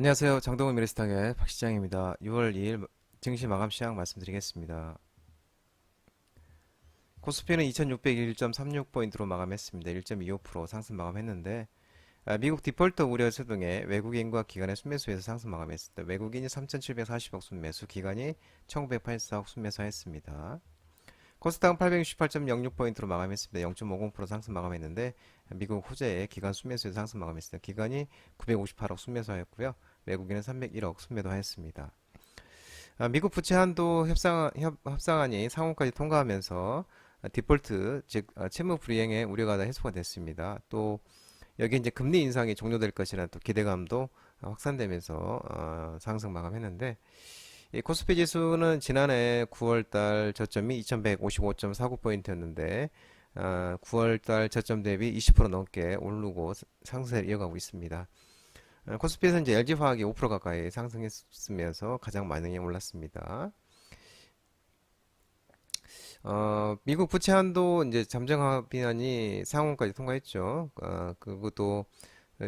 안녕하세요. 장동훈 미래스탁의 박 시장입니다. 6월 2일 증시 마감 시황 말씀드리겠습니다. 코스피는 2601.36포인트로 마감했습니다. 1.25% 상승 마감했는데 아, 미국 디폴트 우려세 등의 외국인과 기관의 순매수에서 상승 마감했습니다. 외국인이 3,740억 순매수, 기관이 1,984억 순매수했습니다. 코스닥은 868.06포인트로 마감했습니다. 0.50% 상승 마감했는데 미국 호재의 기관 순매수에서 상승 마감했습니다. 기관이 958억 순매수하였고요. 외국인은 301억 순매도하였습니다. 아, 미국 부채 한도 협상, 협, 협상안이 상원까지 통과하면서 아, 디폴트, 즉 아, 채무 불이행의 우려가 다 해소가 됐습니다. 또 여기 이제 금리 인상이 종료될 것이라는 또 기대감도 확산되면서 어, 상승 마감했는데 이 코스피 지수는 지난해 9월달 저점이 2155.49포인트였는데 어, 9월달 저점 대비 20% 넘게 오르고 상승을 이어가고 있습니다. 어, 코스피에서 이제 LG화학이 5% 가까이 상승했으면서 가장 많이 올랐습니다. 어, 미국 부채 한도 이제 잠정 합의안이 상원까지 통과했죠. 어, 그것도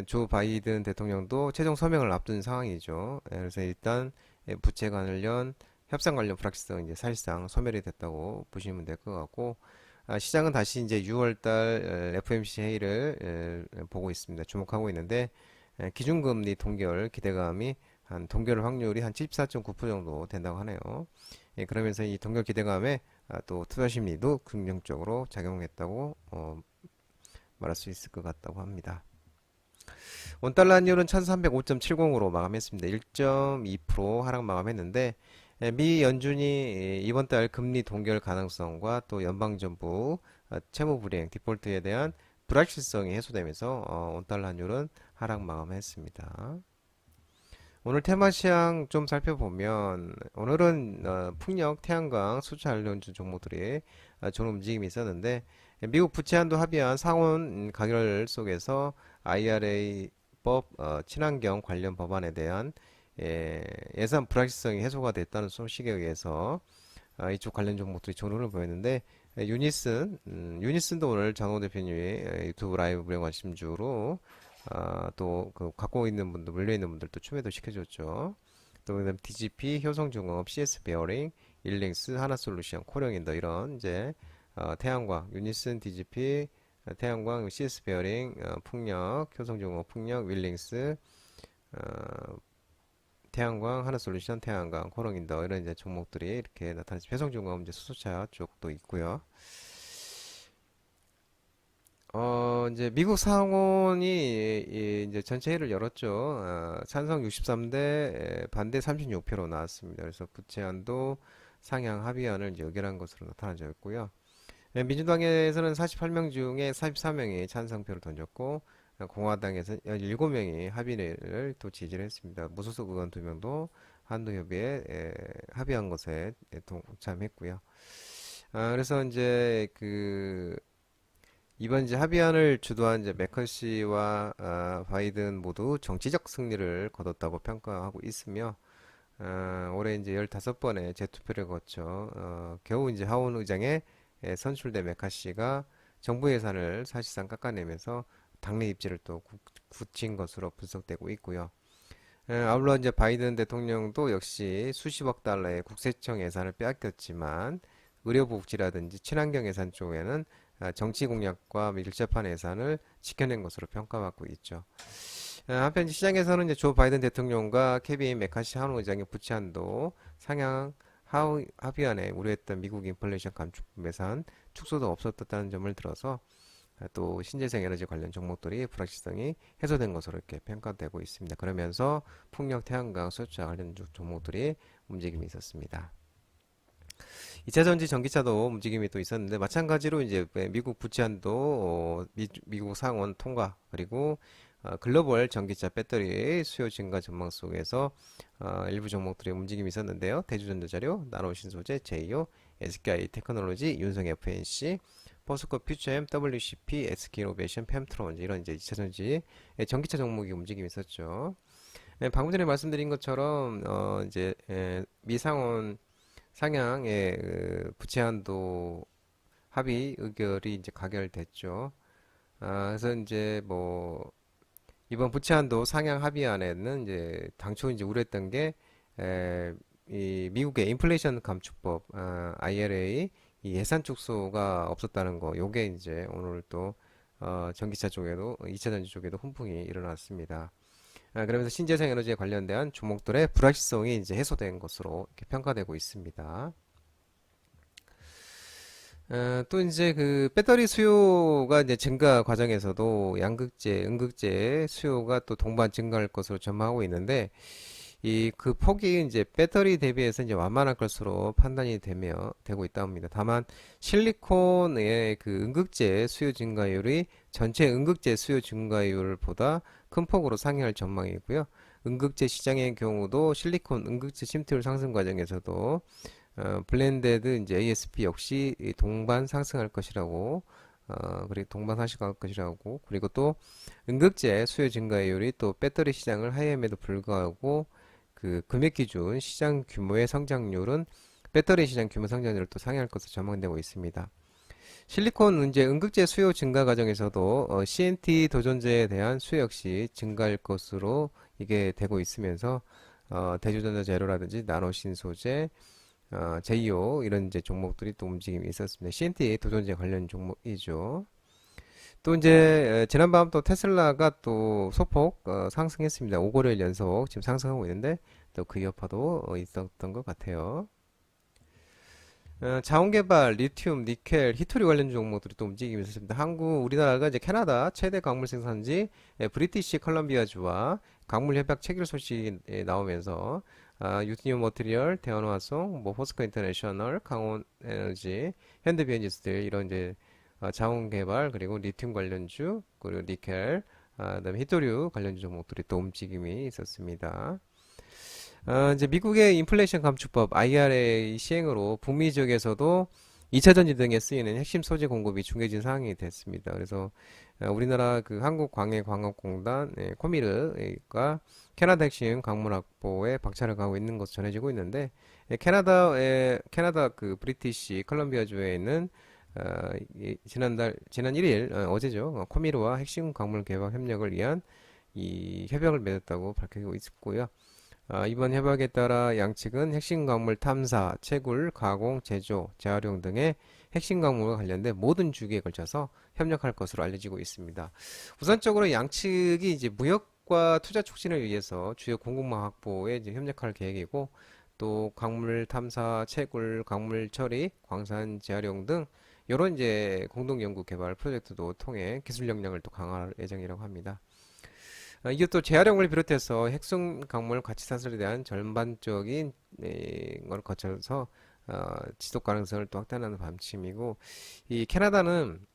조 바이든 대통령도 최종 서명을 앞둔 상황이죠. 예, 그래서 일단 예, 부채 관련 협상 관련 불확실성 이제 사실상 소멸이 됐다고 보시면 될 것 같고 아, 시장은 다시 이제 6월달 FOMC 회의를 에, 보고 있습니다. 주목하고 있는데 에, 기준금리 동결 기대감이 한 동결 확률이 한 74.9% 정도 된다고 하네요. 예, 그러면서 이 동결 기대감에 아, 또 투자 심리도 긍정적으로 작용했다고 어, 말할 수 있을 것 같다고 합니다. 원달러 환율은 1305.70으로 마감했습니다. 1.2% 하락 마감했는데 예, 미 연준이 예, 이번 달 금리 동결 가능성과 또 연방정부 어, 채무 불이행 디폴트에 대한 불확실성이 해소되면서 어, 원달러 환율은 하락 마감했습니다. 오늘 테마 시황 좀 살펴보면 오늘은 어, 풍력, 태양광, 수출 관련주 종목들이 어, 좋은 움직임이 있었는데 미국 부채 한도 합의안 상원 가결 속에서 IRA법 어, 친환경 관련 법안에 대한 예, 예산 불확실성이 해소가 됐다는 소식에 의해서 아, 이쪽 관련 종목들이 좋은 흐름을 보였는데 예, 유니슨, 음, 유니슨도 오늘 장호 대표님이 예, 유튜브 라이브 불행 관심주로 아, 또그 갖고 있는 분들, 물려 있는 분들도 추매도 시켜줬죠. 또 그다음 DGP, 효성중공업, CS 베어링, 일링스, 하나솔루션, 코령인더 이런 이제 어, 태양광, 유니슨, DGP, 어, 태양광, CS 베어링, 어, 풍력, 효성중공업, 풍력, 윌링스, 어, 태양광, 하나솔루션, 태양광, 코롱인더 이런 이제 종목들이 이렇게 나타나지 회성중공업 이제 수소차 쪽도 있고요. 어, 이제 미국 상원이 이- 이제 전체 회의를 열었죠. 어, 찬성 63대 반대 36표로 나왔습니다. 그래서 부채안도 상향 합의안을 이제 의결한 것으로. 예, 민주당에서는 48명 중에 44명이 찬성표를 던졌고 어, 공화당에서 7명이 합의를 또 지지를 했습니다. 무소속 의원 2명도 한도협의에 에, 합의한 것에 에, 동참했고요. 아, 그래서 이제 그 이번 이제 합의안을 주도한 이제 매커시와 아, 바이든 모두 정치적 승리를 거뒀다고 평가하고 있으며 아, 올해 이제 15번의 재투표를 거쳐 어, 겨우 이제 하원 의장에 에, 선출된 메카시가 정부 예산을 사실상 깎아내면서 당내 입지를 또 구- 굳힌 것으로 분석되고 있고요. 에, 아울러 이제 바이든 대통령도 역시 수십억 달러의 국세청 예산을 빼앗겼지만 의료복지라든지 친환경 예산 쪽에는 아, 정치 공약과 밀접한 예산을 지켜낸 것으로 평가받고 있죠. 아, 한편 시장에서는 이제 조 바이든 대통령과 케빈 메카시 하원 의장의 부채한도 상향 합의안에 우려했던 미국 인플레이션 감축 예산 축소도 없었다는 점을 들어서 아, 또 신재생 에너지 관련 종목들이 불확실성이 해소된 것으로 이렇게 평가되고 있습니다. 그러면서 풍력, 태양광, 수주와 관련 주- 종목들이 움직임이 있었습니다. 2차 전지 전기차도 움직임이 또 있었는데 마찬가지로 이제 미국 부채한도 어, 미, 미국 상원 통과 그리고 어, 글로벌 전기차 배터리 수요 증가 전망 속에서 어, 일부 종목들의 움직임이 있었는데요. 대주전자 자료, 나노신소재, 제이오, SKI 테크놀로지, 윤성 FNC, 포스코 퓨처엠, WCP, SK이노베이션, 팸트론 이런 이제 2차 전지 전기차 종목이 움직임이 있었죠. 네, 방금 전에 말씀드린 것처럼 어, 이제 에, 미 상원 상향의 그 부채 한도 합의 의결이 이제 가결됐죠. 아, 그래서 이제 뭐 이번 부채한도 상향 합의안에는 이제 당초 이제 우려했던 게 에, 이 미국의 인플레이션 감축법 아, IRA 이 예산 축소가 없었다는 거 요게 이제 오늘 또 어, 전기차 쪽에도 2차 전지 쪽에도 훈풍이 일어났습니다. 아, 그러면서 신재생 에너지에 관련된 종목들의 불확실성이 이제 해소된 것으로 이렇게 평가되고 있습니다. 어, 또 이제 그 배터리 수요가 이제 증가 과정에서도 양극재, 음극재 수요가 또 동반 증가할 것으로 전망하고 있는데 이 그 폭이 이제 배터리 대비해서 이제 완만할 것으로 판단이 되며 되고 있다 합니다. 다만 실리콘의 그 음극재 수요 증가율이 전체 음극재 수요 증가율보다 큰 폭으로 상회할 전망이고요. 음극재 시장의 경우도 실리콘 음극재 침투율 상승 과정에서도 어, 블렌데드 이제 ASP 역시 이 동반 상승할 것이라고 어, 그리고 동반 상승할 것이라고 그리고 또 음극재 수요 증가율이 또 배터리 시장을 하회함에도 불구하고 그 금액 기준 시장 규모의 성장률은 배터리 시장 규모 성장률을 또 상회할 것으로 전망되고 있습니다. 실리콘 문제 음극재 수요 증가 과정에서도 어, CNT 도전제에 대한 수요 역시 증가할 것으로 이게 되고 있으면서 어, 대주전자 재료라든지 나노신 소재, 어, 제이오 이런 이제 종목들이 또 움직임이 있었습니다. CNT 도전제 관련 종목이죠. 또 이제 에, 지난밤 또 테슬라가 또 소폭 어, 상승했습니다. 5거래일 연속 지금 상승하고 있는데 또 그 여파도 어, 있었던 것 같아요. 어, 자원개발, 리튬, 니켈, 히토리 관련 종목들이 또 움직임이 있었습니다. 한국, 우리나라가 이제 캐나다 최대 광물 생산지 에, 브리티시 컬럼비아주와 광물 협약 체결 소식이 에, 나오면서 아, 유티늄 머티리얼, 대한화성, 뭐 포스코 인터내셔널, 강원 에너지, 현대비엔지스들 이런 이제 어, 자원 개발 그리고 리튬 관련주 그리고 니켈, 아, 그다음에 히토류 관련주 종목들이 또 움직임이 있었습니다. 어, 이제 미국의 인플레이션 감축법 IRA 시행으로 북미 지역에서도 2차 전지 등에 쓰이는 핵심 소재 공급이 중요해진 상황이 됐습니다. 그래서 어, 우리나라 그 한국광해광업공단 예, 코미르가 캐나다 핵심 광물 확보에 박차를 가하고 있는 것으로 전해지고 있는데 예, 캐나다의 캐나다 그 브리티시 컬럼비아주에 있는 어, 이- 지난달 지난 1일 어, 제죠 어, 코미르와 핵심 광물 개발 협력을 위한 이 협약을 맺었다고 밝히고 있고요. 아, 이번 협약에 따라 양측은 핵심 광물 탐사, 채굴, 가공, 제조, 재활용 등의 핵심 광물과 관련된 모든 주기에 걸쳐서 협력할 것으로 알려지고 있습니다. 우선적으로 양측이 이제 무역과 투자 촉진을 위해서 주요 공급망 확보에 이제 협력할 계획이고 또 광물 탐사, 채굴, 광물 처리, 광산 재활용 등 이런 이제 공동 연구 개발 프로젝트도 통해 기술 역량을 또 강화할 예정이라고 합니다. 아, 이게 또 재활용을 비롯해서 핵심 광물 가치 산출에 대한 전반적인 에, 걸 거쳐서 어, 지속 가능성을 또 확대하는 방침이고 이 캐나다는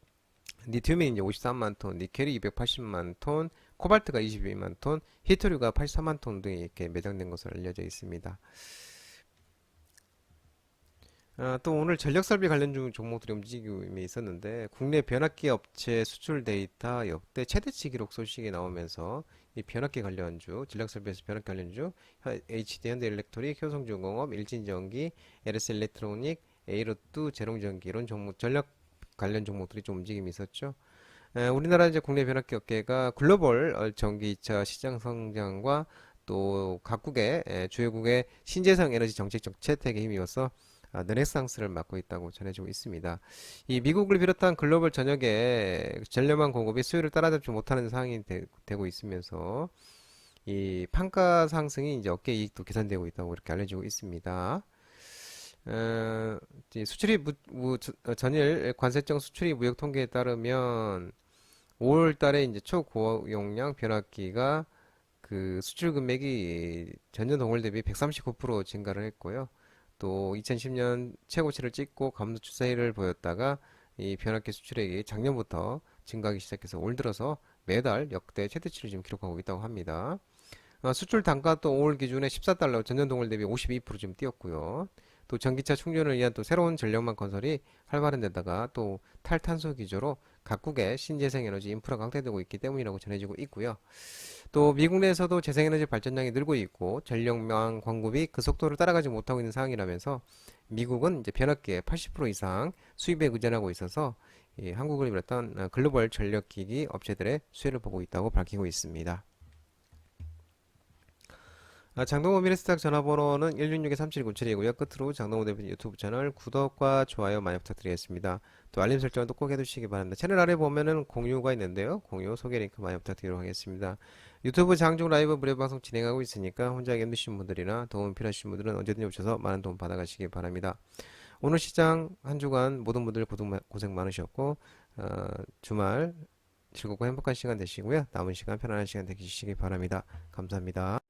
리튬이 이제 53만 톤, 니켈이 280만 톤, 코발트가 22만 톤, 히토류가 83만 톤 등이 이렇게 매장된 것으로 알려져 있습니다. 아, 또 오늘 전력 설비 관련 중 종목들이 움직임이 있었는데 국내 변압기 업체 수출 데이터 역대 최대치 기록 소식이 나오면서 이 변압기 관련주, 전력 설비에서 변압기 관련주, HD 현대 일렉트릭, 효성중공업, 일진전기, LS 일렉트로닉, 에이로뚜, 제롱전기 이런 종목 전력 관련 종목들이 좀 움직임이 있었죠. 에, 우리나라 이제 국내 변압기 업계가 글로벌 어, 전기차 시장 성장과 또 각국의 에, 주요국의 신재생 에너지 정책적 채택에 힘입어서 아, 르네상스를 맞고 있다고 전해지고 있습니다. 이 미국을 비롯한 글로벌 전역에 전력망 공급이 수요를 따라잡지 못하는 상황이 되, 고 있으면서 이 판가 상승이 이제 어깨 이익도 계산되고 있다고 이렇게 알려지고 있습니다. 어, 수출입 무, 무- 어, 전일 관세청 수출입 무역 통계에 따르면 5월 달에 이제 초고용량 변압기가 그 수출 금액이 전년 동월 대비 139% 증가를 했고요. 또 2010년 최고치를 찍고 감소 추세를 보였다가 이 변압기 수출액이 작년부터 증가하기 시작해서 올 들어서 매달 역대 최대치를 지금 기록하고 있다고 합니다. 어, 수출 단가도 5월 기준에 14달러, 전년 동월 대비 52% 지금 뛰었고요. 또 전기차 충전을 위한 또 새로운 전력망 건설이 활발한 데다가 또 탈탄소 기조로 각국의 신재생 에너지 인프라가 확대되고 있기 때문이라고 전해지고 있고요. 또 미국 내에서도 재생에너지 발전량이 늘고 있고 전력망 공급이 그 속도를 따라가지 못하고 있는 상황이라면서 미국은 이제 변압기의 80% 이상 수입에 의존하고 있어서 이 한국을 비롯한 글로벌 전력기기 업체들의 수혜를 보고 있다고 밝히고 있습니다. 아, 장동호 미래스탁 전화번호는 166-3797이고요. 끝으로 장동호 대표님 유튜브 채널 구독과 좋아요 많이 부탁드리겠습니다. 또 알림 설정도 꼭 해두시기 바랍니다. 채널 아래 보면은 공유가 있는데요. 공유 소개 링크 많이 부탁드리도록 하겠습니다. 유튜브 장중 라이브 무료 방송 진행하고 있으니까 혼자 힘드신 분들이나 도움 필요하신 분들은 언제든지 오셔서 많은 도움 받아가시기 바랍니다. 오늘 시장 한 주간 모든 분들 고생, 고생 많으셨고 어, 주말 즐겁고 행복한 시간 되시고요. 남은 시간 편안한 시간 되시기 바랍니다. 감사합니다.